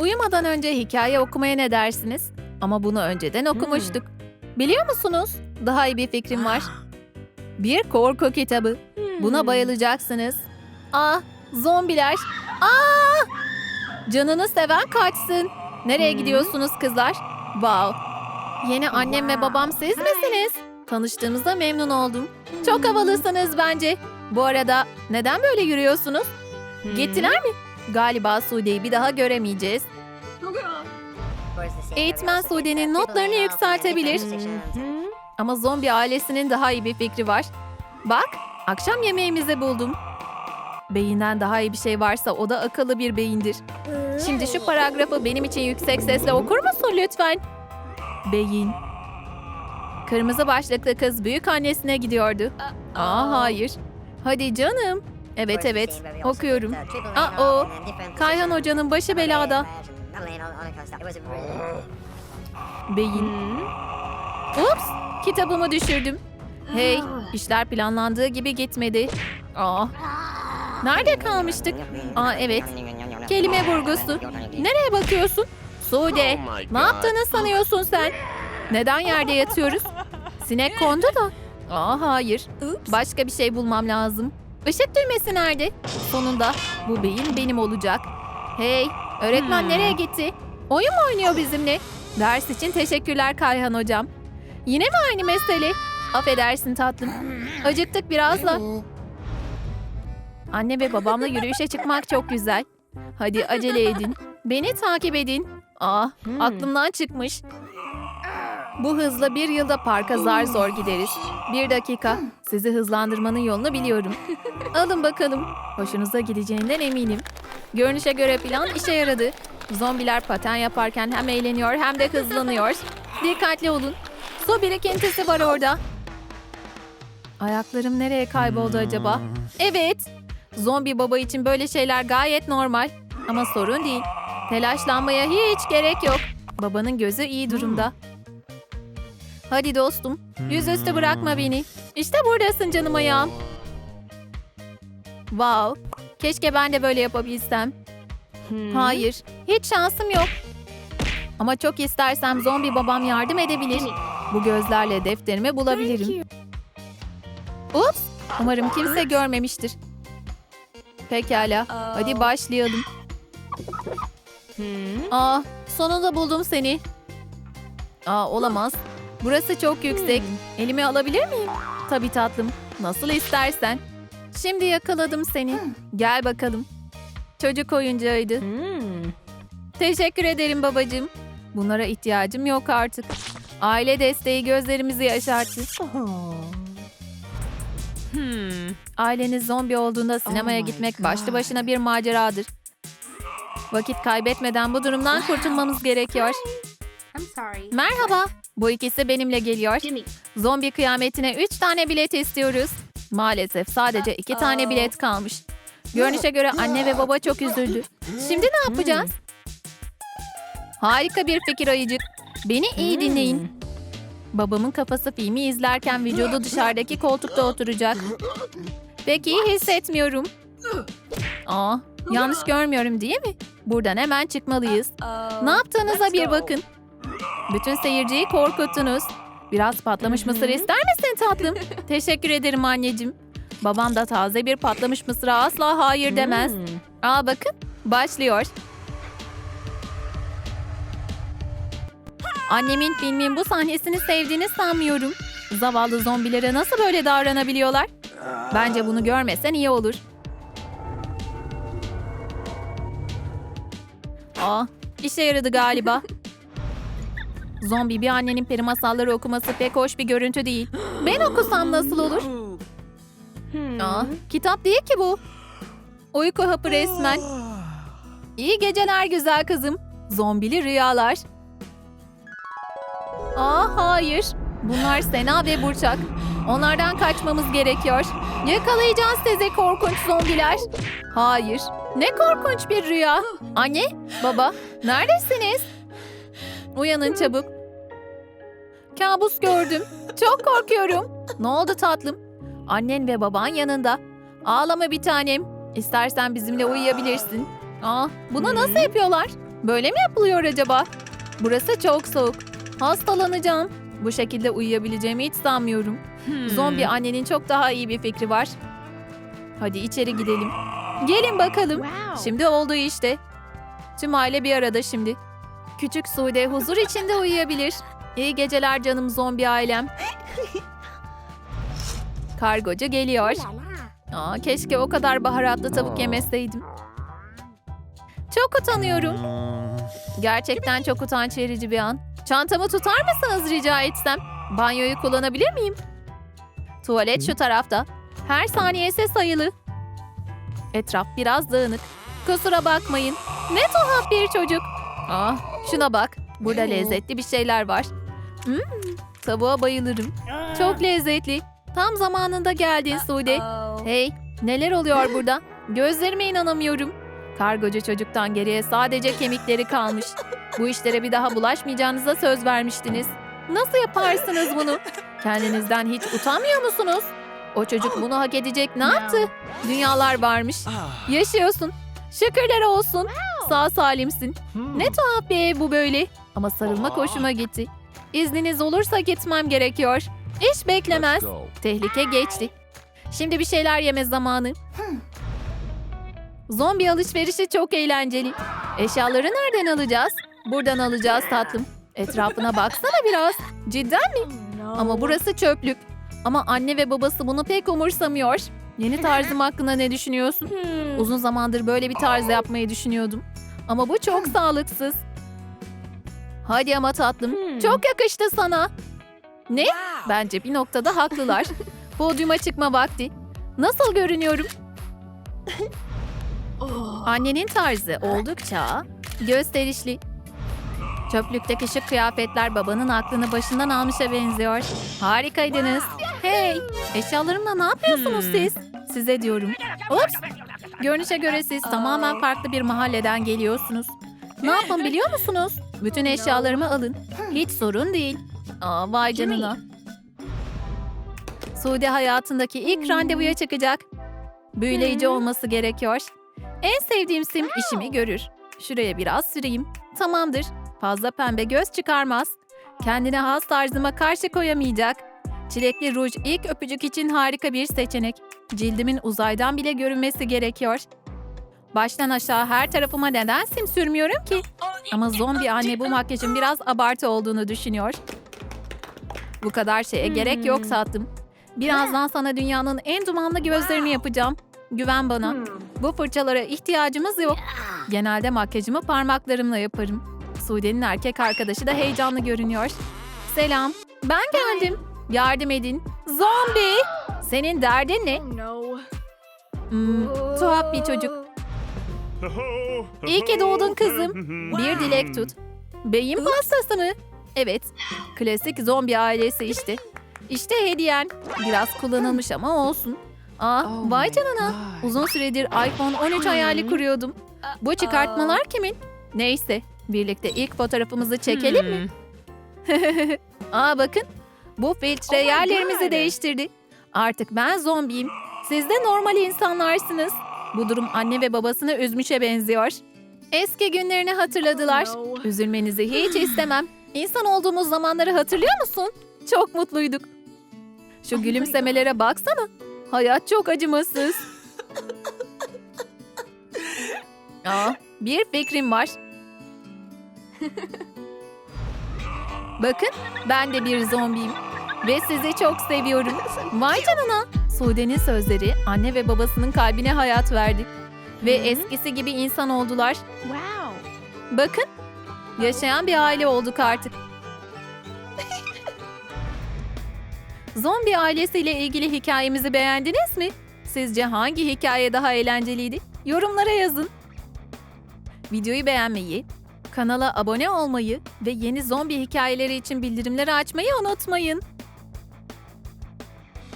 Uyumadan önce hikaye okumaya ne dersiniz? Ama bunu önceden okumuştuk. Biliyor musunuz? Daha iyi bir fikrim var. Bir korku kitabı. Buna bayılacaksınız. Ah, zombiler. Aa! Canını seven kaçsın. Nereye gidiyorsunuz kızlar? Wow. Yeni annem ve babam siz misiniz? Tanıştığımıza memnun oldum. Çok havalısınız bence. Bu arada neden böyle yürüyorsunuz? Gittiler mi? Galiba Sude'yi bir daha göremeyeceğiz. Eğitmen Sude'nin notlarını yükseltebilir. Ama zombi ailesinin daha iyi bir fikri var. Bak, akşam yemeğimizi buldum. Beyinden daha iyi bir şey varsa o da akıllı bir beyindir. Şimdi şu paragrafı benim için yüksek sesle okur musun lütfen? Beyin. Kırmızı başlıklı kız büyük annesine gidiyordu. Aa hayır. Hadi canım. Evet evet okuyorum. Aa o. Kayhan hocanın başı belada. Beyin. Ups kitabımı düşürdüm. Hey işler planlandığı gibi gitmedi. Aa. Nerede kalmıştık? Aa evet kelime vurgusu. Nereye bakıyorsun? Sude Oh ne yaptığını sanıyorsun sen? Neden yerde yatıyoruz? Sinek kondu da. Aa hayır. Başka bir şey bulmam lazım. Işık düğmesi nerede? Sonunda bu beyin benim olacak. Hey, öğretmen nereye gitti? Oyun mu oynuyor bizimle? Ders için teşekkürler Kayhan hocam. Yine mi aynı mesele? Affedersin tatlım. Acıktık biraz da. Anne ve babamla yürüyüşe çıkmak çok güzel. Hadi acele edin. Beni takip edin. Ah, aklımdan çıkmış. Bu hızla bir yılda parka zar zor gideriz. Bir dakika. Sizi hızlandırmanın yolunu biliyorum. Alın bakalım. Hoşunuza gideceğinden eminim. Görünüşe göre plan işe yaradı. Zombiler paten yaparken hem eğleniyor hem de hızlanıyor. Dikkatli olun. Su birikintisi var orada. Ayaklarım nereye kayboldu acaba? Evet. Zombi baba için böyle şeyler gayet normal. Ama sorun değil. Telaşlanmaya hiç gerek yok. Babanın gözü iyi durumda. Hadi dostum, yüzüstü bırakma beni. İşte buradasın canım ayağım. Wow, keşke ben de böyle yapabilsem. Hayır, hiç şansım yok. Ama çok istersem zombi babam yardım edebilir. Bu gözlerle defterimi bulabilirim. Ups, umarım kimse görmemiştir. Pekala, hadi başlayalım. Aa, sonunda buldum seni. Aa, olamaz. Burası çok yüksek. Elimi alabilir miyim? Tabii tatlım. Nasıl istersen. Şimdi yakaladım seni. Gel bakalım. Çocuk oyuncağıydı. Teşekkür ederim babacığım. Bunlara ihtiyacım yok artık. Aile desteği gözlerimizi yaşarttı. Aileniz zombi olduğunda sinemaya gitmek başlı başına bir maceradır. Vakit kaybetmeden bu durumdan kurtulmamız gerekiyor. Merhaba. Bu ikisi benimle geliyor. Zombi kıyametine 3 tane bilet istiyoruz. Maalesef sadece 2 tane bilet kalmış. Görünüşe göre anne ve baba çok üzüldü. Şimdi ne yapacağız? Harika bir fikir ayıcık. Beni iyi dinleyin. Babamın kafası filmi izlerken vücudu dışarıdaki koltukta oturacak. Pek iyi hissetmiyorum. Aa, yanlış görmüyorum değil mi? Buradan hemen çıkmalıyız. Ne yaptığınıza bir bakın. Bütün seyirciyi korkuttunuz. Biraz patlamış mısır ister misin tatlım? Teşekkür ederim anneciğim. Babam da taze bir patlamış mısıra asla hayır demez. Aa bakın başlıyor. Annemin filmin bu sahnesini sevdiğini sanmıyorum. Zavallı zombilere nasıl böyle davranabiliyorlar? Bence bunu görmesen iyi olur. Aa, işe yaradı galiba. Zombi bir annenin peri masalları okuması pek hoş bir görüntü değil. Ben okusam nasıl olur? Aa, kitap değil ki bu. Uyku hapı resmen. İyi geceler güzel kızım. Zombili rüyalar. Aa hayır. Bunlar Sena ve Burçak. Onlardan kaçmamız gerekiyor. Yakalayacağız sizi korkunç zombiler. Hayır. Ne korkunç bir rüya. Anne, baba, neredesiniz? Uyanın çabuk. Kabus gördüm. Çok korkuyorum. Ne oldu tatlım? Annen ve baban yanında. Ağlama bir tanem. İstersen bizimle uyuyabilirsin. Aa, bunu nasıl yapıyorlar? Böyle mi yapılıyor acaba? Burası çok soğuk. Hastalanacağım. Bu şekilde uyuyabileceğimi hiç sanmıyorum. Zombi annenin çok daha iyi bir fikri var. Hadi içeri gidelim. Gelin bakalım. Şimdi oldu işte. Tüm aile bir arada şimdi. Küçük Sude huzur içinde uyuyabilir. İyi geceler canım zombi ailem. Kargocu geliyor. Aa, keşke o kadar baharatlı tavuk yemeseydim. Çok utanıyorum. Gerçekten çok utanç verici bir an. Çantamı tutar mısınız rica etsem? Banyoyu kullanabilir miyim? Tuvalet şu tarafta. Her saniyesi sayılı. Etraf biraz dağınık. Kusura bakmayın. Ne tuhaf bir çocuk. Ah, şuna bak. Burada lezzetli bir şeyler var. Hmm, tavuğa bayılırım. Çok lezzetli. Tam zamanında geldin Sude. Hey, neler oluyor burada? Gözlerime inanamıyorum. Kargocu çocuktan geriye sadece kemikleri kalmış. Bu işlere bir daha bulaşmayacağınıza söz vermiştiniz. Nasıl yaparsınız bunu? Kendinizden hiç utanmıyor musunuz? O çocuk bunu hak edecek ne yaptı? Dünyalar varmış. Yaşıyorsun. Şükürler olsun. Sağ salimsin. Ne tuhaf bir ev bu böyle. Ama sarılmak hoşuma gitti. İzniniz olursa gitmem gerekiyor. İş beklemez. Tehlike geçti. Şimdi bir şeyler yeme zamanı. Zombi alışverişi çok eğlenceli. Eşyaları nereden alacağız? Buradan alacağız tatlım. Etrafına baksana biraz. Cidden mi? Ama burası çöplük. Ama anne ve babası bunu pek umursamıyor. Yeni tarzım hakkında ne düşünüyorsun? Uzun zamandır böyle bir tarz yapmayı düşünüyordum. Ama bu çok sağlıksız. Hadi ama tatlım. Çok yakıştı sana. Ne? Bence bir noktada haklılar. Podyuma çıkma vakti. Nasıl görünüyorum? Annenin tarzı oldukça gösterişli. Çöplükteki şık kıyafetler babanın aklını başından almışa benziyor. Harikaydınız. Hey, eşyalarımla ne yapıyorsunuz siz? Size diyorum. Ups. Görünüşe göre siz tamamen farklı bir mahalleden geliyorsunuz. Ne yapın biliyor musunuz? Bütün eşyalarımı alın. Hiç sorun değil. Aa, vay canına. Sude hayatındaki ilk randevuya çıkacak. Büyüleyici olması gerekiyor. En sevdiğim sim işimi görür. Şuraya biraz süreyim. Tamamdır. Fazla pembe göz çıkarmaz. Kendine has tarzıma karşı koyamayacak. Çilekli ruj ilk öpücük için harika bir seçenek. Cildimin uzaydan bile görünmesi gerekiyor. Baştan aşağı her tarafıma neden sim sürmüyorum ki? Ama zombi anne bu makyajın biraz abartı olduğunu düşünüyor. Bu kadar şeye gerek yok tatlım. Birazdan sana dünyanın en dumanlı gözlerini yapacağım. Güven bana. Bu fırçalara ihtiyacımız yok. Genelde makyajımı parmaklarımla yaparım. Sude'nin erkek arkadaşı da heyecanlı görünüyor. Selam, ben geldim. Yardım edin. Zombi! Senin derdin ne? Hmm, tuhaf bir çocuk. İyi ki doğdun kızım. Bir dilek tut. Beyin pastası mı? Evet. Klasik zombi ailesi işte. İşte hediyen. Biraz kullanılmış ama olsun. Aa, vay canına. Uzun süredir iPhone 13 hayali kuruyordum. Bu çıkartmalar kimin? Neyse, birlikte ilk fotoğrafımızı çekelim mi? Aa bakın, bu filtre yerlerimizi değiştirdi. Artık ben zombiyim. Siz de normal insanlarsınız. Bu durum anne ve babasını üzmüşe benziyor. Eski günlerini hatırladılar. Üzülmenizi hiç istemem. İnsan olduğumuz zamanları hatırlıyor musun? Çok mutluyduk. Şu gülümsemelere baksana. Hayat çok acımasız. Aa, bir fikrim var. Bakın, ben de bir zombiyim. Ve sizi çok seviyorum. Vay canına. Sude'nin sözleri anne ve babasının kalbine hayat verdi. Ve eskisi gibi insan oldular. Bakın, yaşayan bir aile olduk artık. Zombi ailesiyle ilgili hikayemizi beğendiniz mi? Sizce hangi hikaye daha eğlenceliydi? Yorumlara yazın. Videoyu beğenmeyi, kanala abone olmayı ve yeni zombi hikayeleri için bildirimleri açmayı unutmayın.